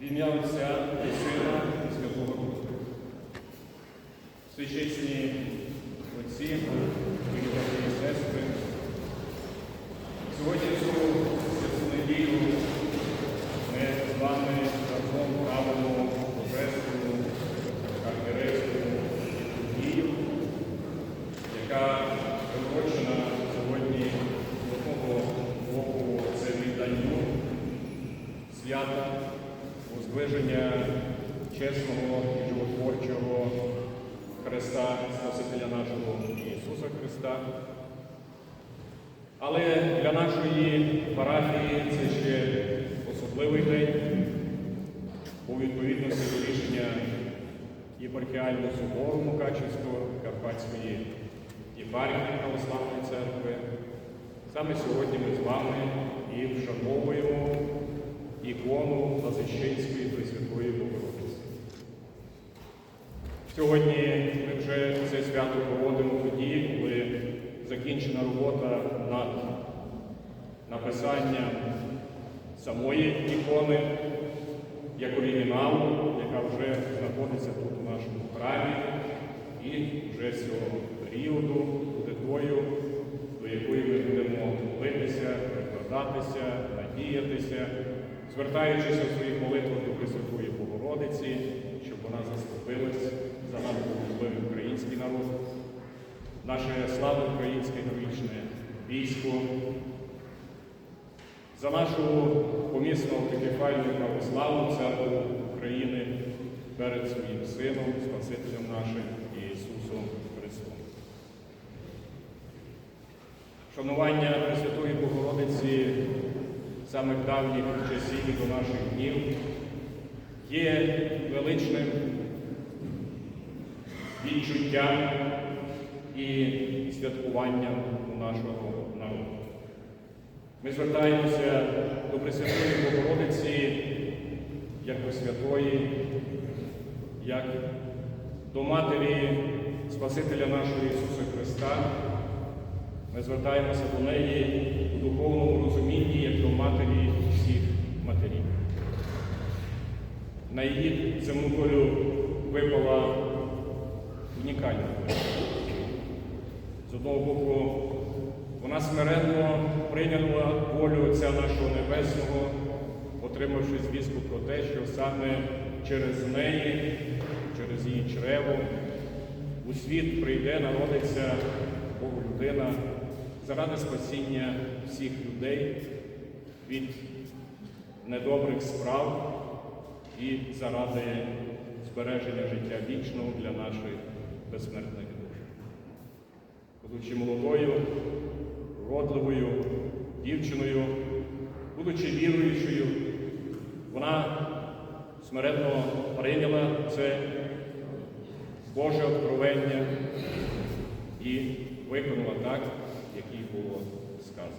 В ім'я Отця і Сина і Святого Духа. Священні отці, брати сестри, сьогодні цього неділю ми з вами разом правимо Божественну архірейську дію, яка приурочена сьогодні з одного боку це відданню свята, воздвиження чесного і животворчого Христа, Спасителя нашого Ісуса Христа. Але для нашої парафії це ще особливий день у відповідності до рішення єпархіального собору Мукачівського Карпатської єпархії Православної церкви. Саме сьогодні ми з вами і вшановуємо ікону Лазищенської Пресвятої Богородиці. Сьогодні ми вже це свято проводимо тоді, коли закінчена робота над написанням самої ікони як оригіналу, яка вже знаходиться тут у нашому храмі, і вже з цього періоду буде тою, до якої ми будемо молитися, прикладатися, надіятися, звертаючися в своїх молитвах до Пресвятої Богородиці, щоб вона заступилась за наш богословний український народ, наше славне українське героїчне військо, за нашу помісну автокефальну православну церкву України перед своїм Сином, Спасителем нашим Ісусом Христом. Шанування Пресвятої Богородиці самих давніх часів до наших днів є величним відчуттям і святкуванням у нашого народу. Ми звертаємося до Пресвятої Богородиці як до святої, як до Матері Спасителя нашого Ісуса Христа. Ми звертаємося до неї у духовному розумінні, як до матері всіх матерів. На її земну долю випала унікальна. З одного боку, вона смиренно прийняла волю Отця нашого Небесного, отримавши звістку про те, що саме через неї, через її чрево, у світ прийде, народиться Богу людина заради спасіння всіх людей від недобрих справ і заради збереження життя вічного для наших безсмертних душ. Будучи молодою, вродливою дівчиною, будучи віруючою, вона смиренно прийняла це Боже откровення і виконала так, як їй було сказано.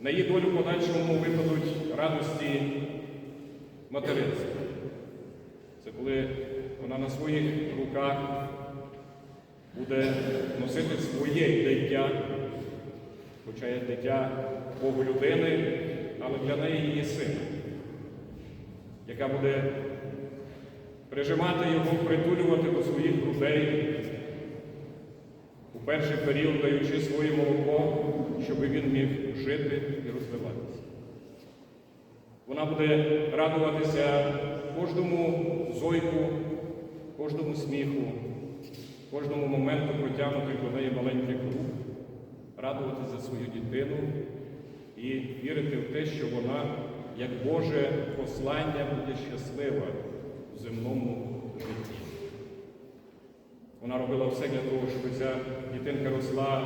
На її долю подальшому випадуть радості материнства. Це коли вона на своїх руках буде носити своє дитя, хоча є дитя Богу людини, але для неї її син, яка буде прижимати його, притулювати до своїх грудей, у перший період даючи своє молоко, щоб він міг жити і розвиватися. Вона буде радуватися кожному зойку, кожному сміху, кожному моменту протягнутих до неї маленьких рук, радуватися за свою дитину і вірити в те, що вона, як Боже послання, буде щаслива у земному житті. Вона робила все для того, щоб ця дитинка росла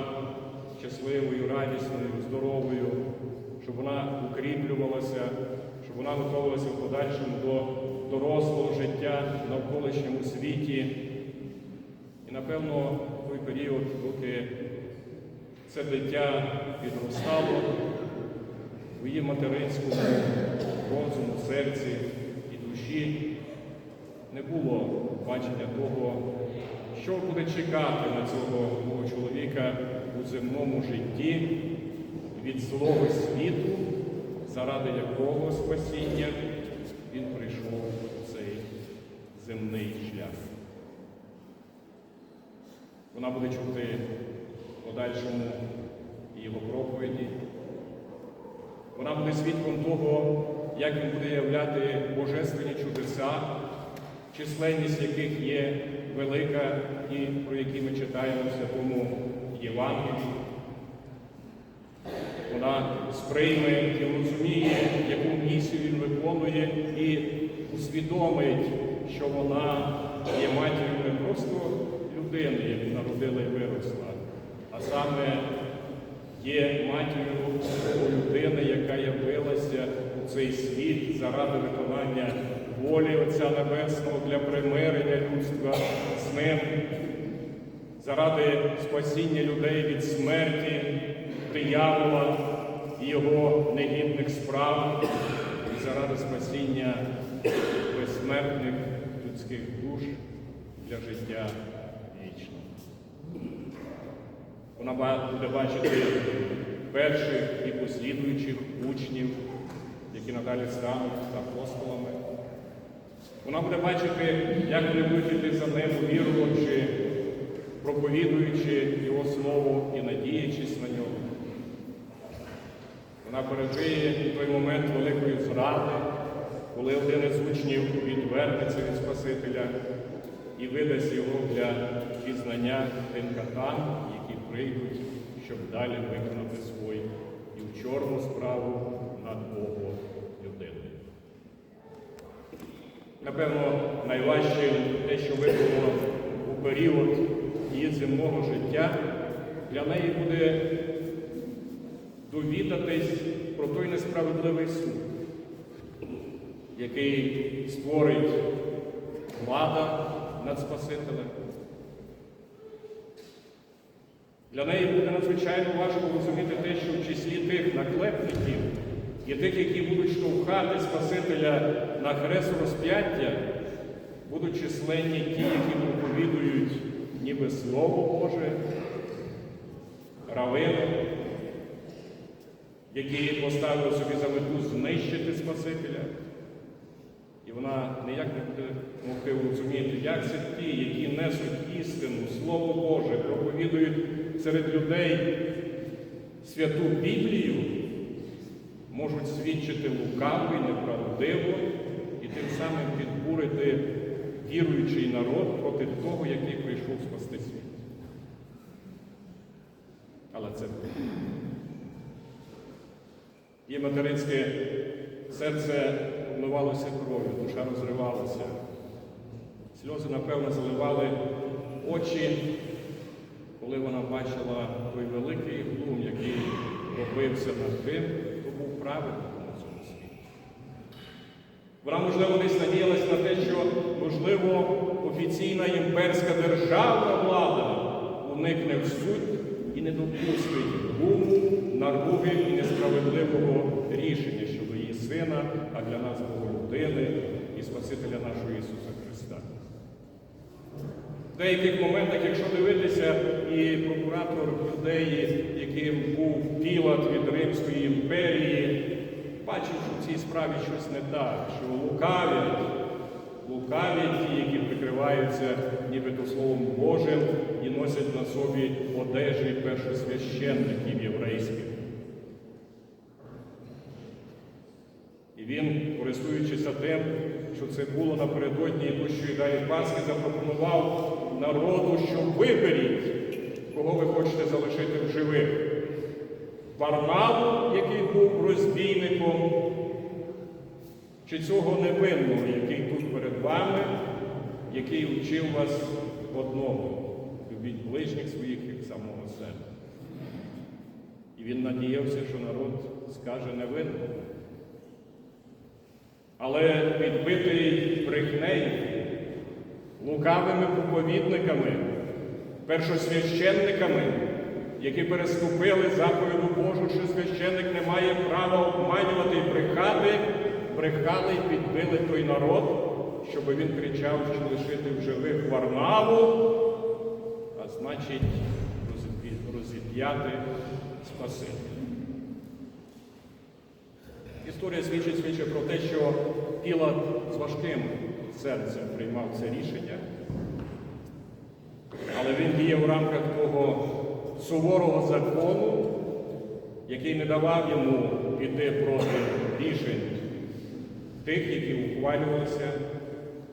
щасливою, радісною, здоровою, щоб вона укріплювалася, щоб вона готувалася в подальшому до дорослого життя в навколишньому світі. І, напевно, в той період, доки це дитя підростало у її материнському розуму, серці і душі, не було бачення того, що буде чекати на цього мого чоловіка у земному житті від злого світу заради якого спасіння він прийшов у цей земний шлях. Вона буде чути подальшому його проповіді. Вона буде свідком того, як він буде являти божественні чудеса, численність яких є велика і про які ми читаємо в Святому Євангелії. Сприйме і розуміє, яку місію він виконує, і усвідомить, що вона є матір'ю не просто людини, яку народила і виросла, а саме є матір'ю людини, яка явилася у цей світ заради виконання волі Отця Небесного для примирення людства з ним, заради спасіння людей від смерті, диявола і його негідних справ, і заради спасіння безсмертних людських душ для життя вічного. Вона буде бачити перших і послідуючих учнів, які надалі стануть апостолами. Вона буде бачити, як вони будуть йти за ним, віруючи, проповідуючи Його Слово і надіючись на нього. Вона пережиє той момент великої зради, коли один із учнів відвернеться від Спасителя і видасть його для пізнання тим катам, які прийдуть, щоб далі виконати свою і в чорну справу над Богом людиною. Напевно, найважче те, що випало у період її земного життя, для неї буде довідатись про той несправедливий суд, який створить влада над Спасителем. Для неї буде надзвичайно важко розуміти те, що в числі тих наклепників і тих, які будуть штовхати Спасителя на хрест розп'яття, будуть численні ті, які проповідують ніби Слово Боже, равини, які поставили собі за мету знищити Спасителя. І вона ніяк не могти розуміти, як це ті, які несуть істину, Слово Боже, проповідують серед людей святу Біблію, можуть свідчити лукаво і неправдиво і тим самим підбурити віруючий народ проти того, який прийшов спасти світ. Але це. Її материнське серце обливалося кров'ю, душа розривалася. Сльози, напевно, заливали очі, коли вона бачила той великий глум, який робився над тим, хто був праведником на цьому світі. Вона, можливо, десь надіялась на те, що, можливо, офіційна імперська державна влада уникне в суд і не допустить гуму, наруги і несправедливого рішення щодо її сина, а для нас Бога людини і Спасителя нашого Ісуса Христа. В деяких моментах, якщо дивитися, і прокуратор юдеї, яким був Пілат від Римської імперії, бачить, що в цій справі щось не так, що лукавять, лукавять ті, які прикриваються нібито Словом Божим носять на собі одежі першосвященників єврейських. І він, користуючися тим, що це було напередодні Пущої далі Пасхи, запропонував народу, що виберіть, кого ви хочете залишити в живих. Варнаву, який був розбійником, чи цього невинного, який тут перед вами, який вчив вас одному, любіть ближніх своїх як самого себе. І він надіявся, що народ скаже невинного. Але підбитий брехнею, лукавими проповідниками, першосвященниками, які переступили заповіду Божу, що священник не має права обманювати і брехати, брехали і підбили той народ, щоб він кричав, що лишити в живих Варнаву, значить розіп'яти Спасителя. Історія свідчить свідчить про те, що Пілат з важким серцем приймав це рішення, але він діяв в рамках того суворого закону, який не давав йому піти проти рішень тих, які ухвалювалися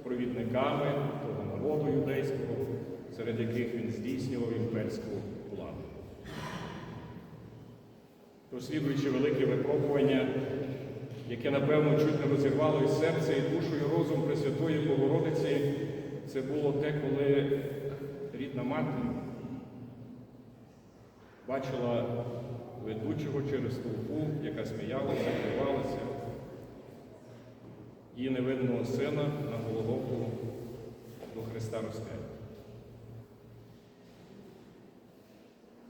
провідниками того народу юдейського, серед яких він здійснював імперську владу. Дослідуючи велике випробування, яке, напевно, чуть не розірвало і серце, і душу, і розум Пресвятої Богородиці, це було те, коли рідна мати бачила ведучого через толпу, яка сміялася, плювалася, її невинного сина на голову до Христа розп'яття.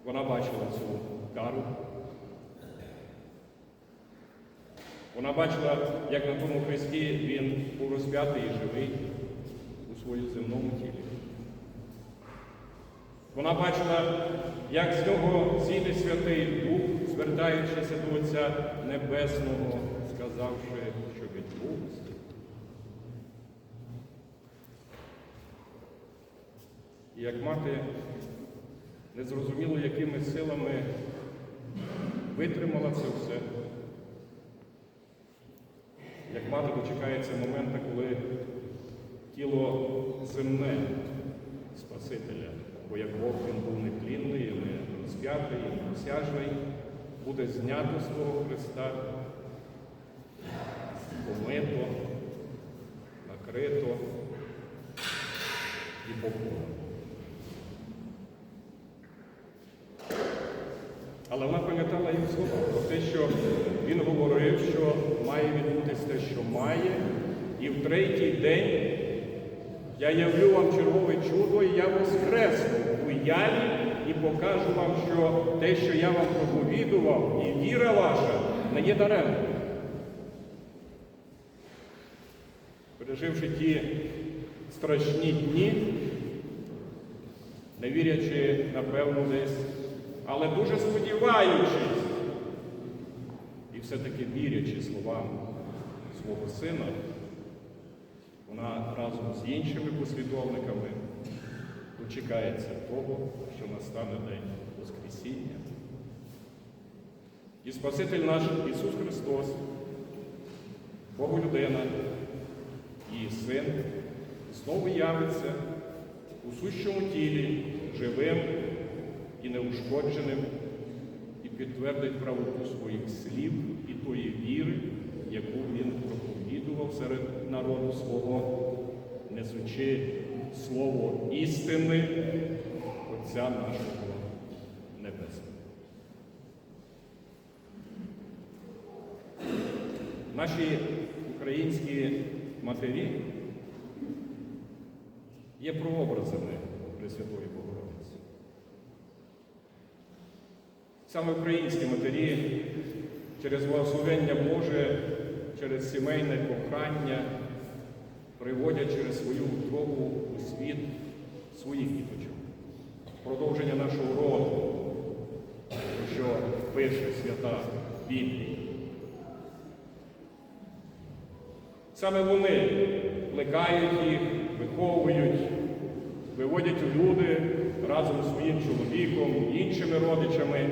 Вона бачила цю кару. Вона бачила, як на тому хресті він був розп'ятий і живий у своєму земному тілі. Вона бачила, як з нього зійде Святий Дух, звертаючися до Отця Небесного, сказавши, що відбувся. І як мати незрозуміло, якими силами витримала це все. Як мати дочекається моменту, коли тіло земне Спасителя, бо як Бог він був нетлінний, не розп'ятий, не осяжний, буде знято з того Христа, помито, накрито і поховано. Але вона пам'ятала їм слова про те, що він говорив, що має відбутися те, що має, і в третій день я явлю вам чергове чудо, і я воскресну у яві і покажу вам, що те, що я вам проповідував, і віра ваша не є даремна. Переживши ті страшні дні, не вірячи, напевно, десь але дуже сподіваючись і все-таки вірячи словам свого сина, вона разом з іншими послідовниками дочекається того, що настане день Воскресіння. І Спаситель наш Ісус Христос, Боголюдина, її Син, знову явиться у сущому тілі, живим і неушкодженим, і підтвердить правоту своїх слів і тої віри, яку він проповідував серед народу свого, несучи слово істини Отця нашого Небесного. Наші українські матері є прообразами Пресвятої Богородиці. Саме українські матері через благословення Боже, через сімейне кохання приводять через свою утробу у світ своїх діточок. Продовження нашого роду, про що пише свята Біблія. Саме вони плекають їх, виховують, виводять у люди разом з своїм чоловіком, іншими родичами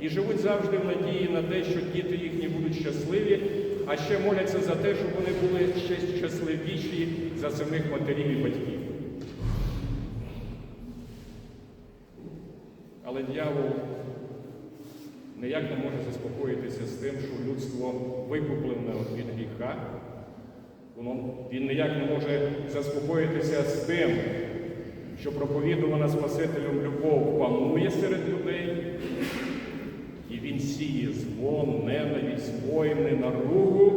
і живуть завжди в надії на те, що діти їхні будуть щасливі, а ще моляться за те, щоб вони були ще щасливіші за самих матерів і батьків. Але дьявол ніяк не може заспокоїтися з тим, що людство викуплене від гріха. Він ніяк не може заспокоїтися з тим, що проповідувана Спасителем любов панує серед людей, сіє зло, ненависть, воїни, наругу.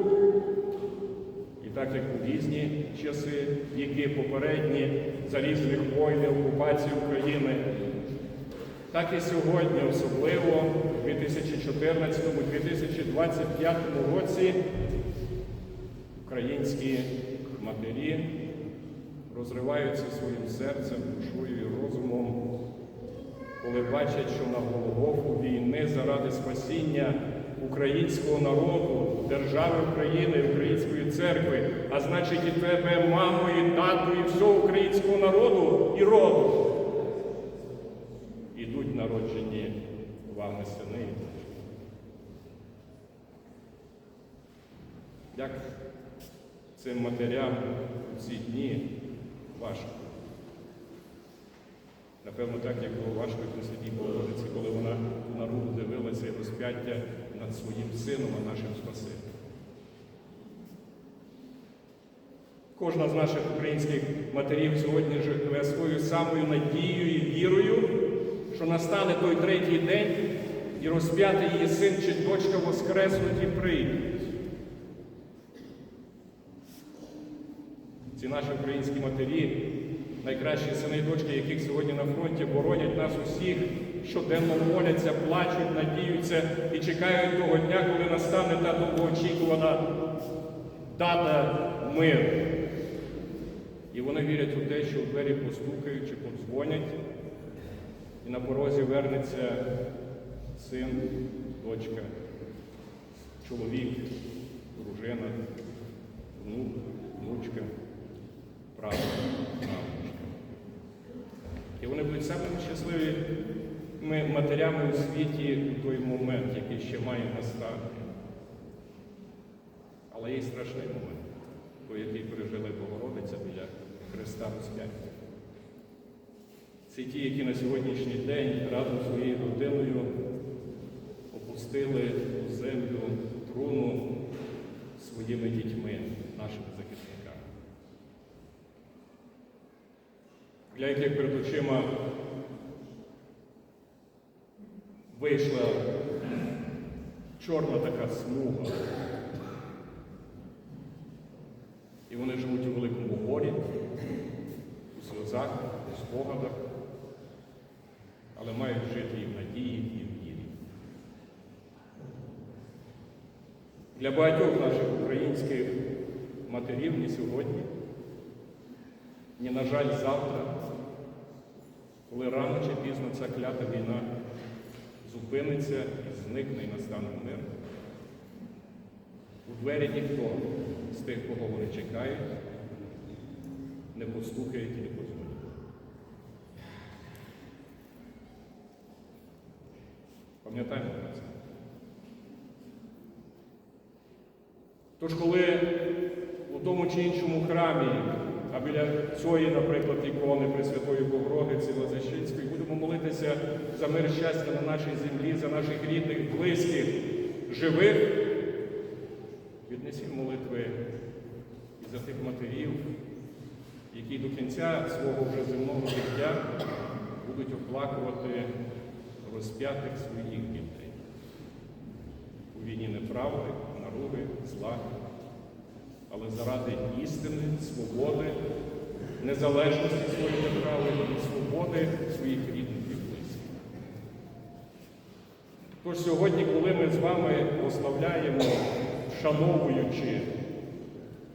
І так як у різні часи, віки попередні за різних окупації України, так і сьогодні, особливо у 2014-2025 році, українські матері розриваються своїм серцем, душою і розумом, коли бачать, що на Голгофу війни заради спасіння українського народу, держави України, української церкви, а значить і тебе, мамо, і тату, і всього українського народу і роду. Ідуть народжені вами сини. Як цим матерям у ці дні важко. Напевно, так, як було важко Пресвятій Богородиці, коли вона на руку дивилася і розп'яття над своїм сином, а нашим Спасителем. Кожна з наших українських матерів сьогодні живе своєю самою надією і вірою, що настане той третій день і розп'ятий її син чи дочка воскреснуть і прийдуть. Ці наші українські матері, найкращі сини і дочки, яких сьогодні на фронті боронять нас усіх, щоденно моляться, плачуть, надіються і чекають того дня, коли настане та довгоочікувана дата миру. І вони вірять у те, що у двері постукають чи подзвонять, і на порозі вернеться син, дочка, чоловік, дружина, внук, внучка, правда, правнучка. І вони будуть самими щасливими матерями у світі у той момент, який ще має настати. Але є страшний момент, той, який пережили Богородиця біля Христа розп'яття. Це ті, які на сьогоднішній день разом зі своєю родиною опустили у землю труну своїми дітьми, нашими захисниками. Для яких перед очима вийшла чорна така смуга. І вони живуть у великому горі, у сльозах, у спогадах, але мають жити і в надії, і в вірі. Для багатьох наших українських матерів ні сьогодні, ні, на жаль, завтра, коли рано чи пізно ця клята війна зупиниться і зникне і настане мир. У двері ніхто з тих, кого вони чекають, не постукає і не позвонить. Пам'ятаємо про це. Тож, коли у тому чи іншому храмі, а біля цієї, наприклад, ікони Пресвятої Богородиці Лазащинської, будемо молитися за мир щастя на нашій землі, за наших рідних, близьких, живих, віднесіть молитви і за тих матерів, які до кінця свого вже земного життя будуть оплакувати розп'ятих своїх дітей. У війні неправди, наруги, зла, але заради істини, свободи, незалежності своєї держави і свободи своїх рідних і близьких. Тож сьогодні, коли ми з вами прославляємо, вшановуючи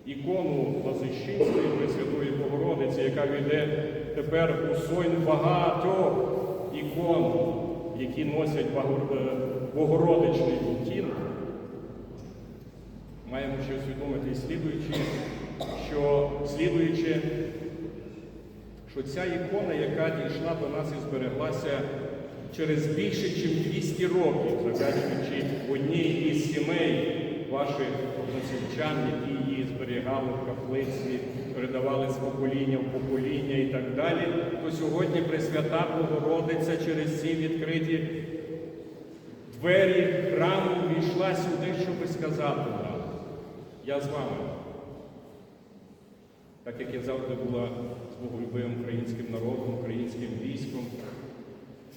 ікону Лазищинської Пресвятої Богородиці, яка війде тепер у сойн багатьох ікон, які носять е, Богородичний відтінок, маємо ще усвідомити слідуючи, що слідуючи, що ця ікона, яка дійшла до нас і збереглася через більше, ніж 200 років, завдячуючи одній із сімей ваших односельчан, які її зберігали в каплиці, передавали з покоління в покоління і так далі, то сьогодні Пресвята Богородиця через ці відкриті двері храму війшла сюди, щоб сказати я з вами. Так як я завжди була з боголюбивим українським народом, українським військом,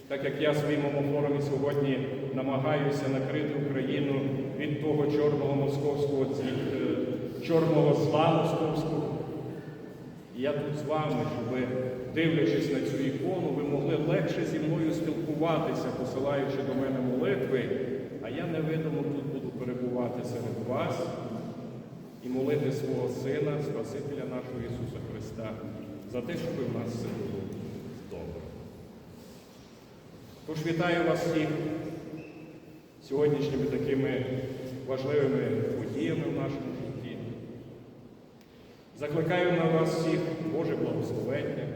так як я своїм омофором сьогодні намагаюся накрити Україну від того чорного московського е, чорного зла московського. І я тут з вами, щоб дивлячись на цю ікону, ви могли легше зі мною спілкуватися, посилаючи до мене молитви, а я невидимо тут буду перебувати серед вас і молити свого Сина, Спасителя нашого Ісуса Христа, за те, щоб в нас все було добре. Тож вітаю вас всіх сьогоднішніми такими важливими подіями в нашому житті. Закликаю на вас всіх Боже благословення,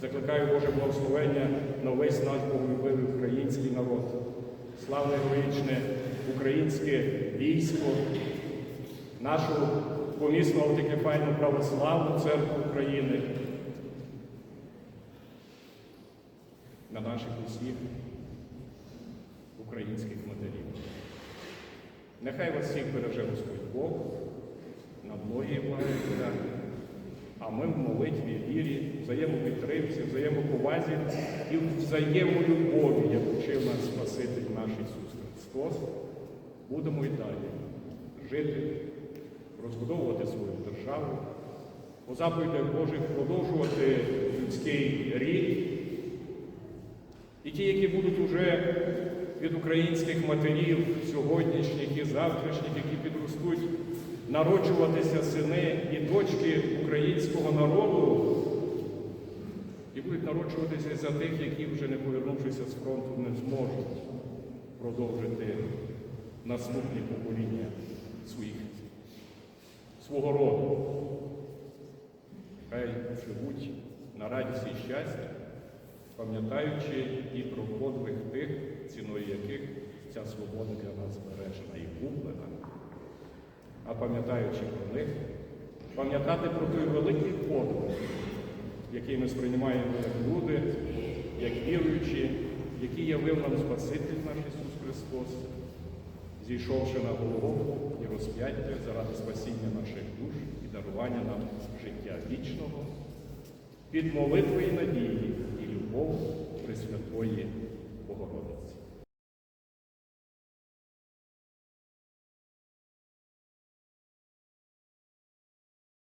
закликаю Боже благословення на весь наш боголюбивий український народ, славне героїчне українське військо, нашу помісну автокефальну православну церкву України, на наших усіх українських матерів. Нехай вас всіх береже Господь Бог на благі і а ми в молитві, вірі, взаємопідтримці, взаємоповазі і взаємолюбові, як вчив нас Спаситель наш Ісус Христос, будемо і далі жити, розбудовувати свою державу, по заповідях Божих продовжувати людський рід. І ті, які будуть уже від українських матерів, сьогоднішніх і завтрашніх, які підростуть, народжуватися сини і дочки українського народу, і будуть народжуватися за тих, які вже не повернувшися з фронту, не зможуть продовжити наступні покоління своїх, свого роду. Хай живуть на радість і щастя, пам'ятаючи і про подвиг тих, ціною яких ця свобода для нас збережена і куплена, а пам'ятаючи про них, пам'ятати про той великий подвиг, який ми сприймаємо як люди, як віруючі, який явив нам Спаситель наш Ісус Христос, зійшовши на голову і розп'яття заради спасіння наших душ і дарування нам життя вічного, під молитвою надії і любов Пресвятої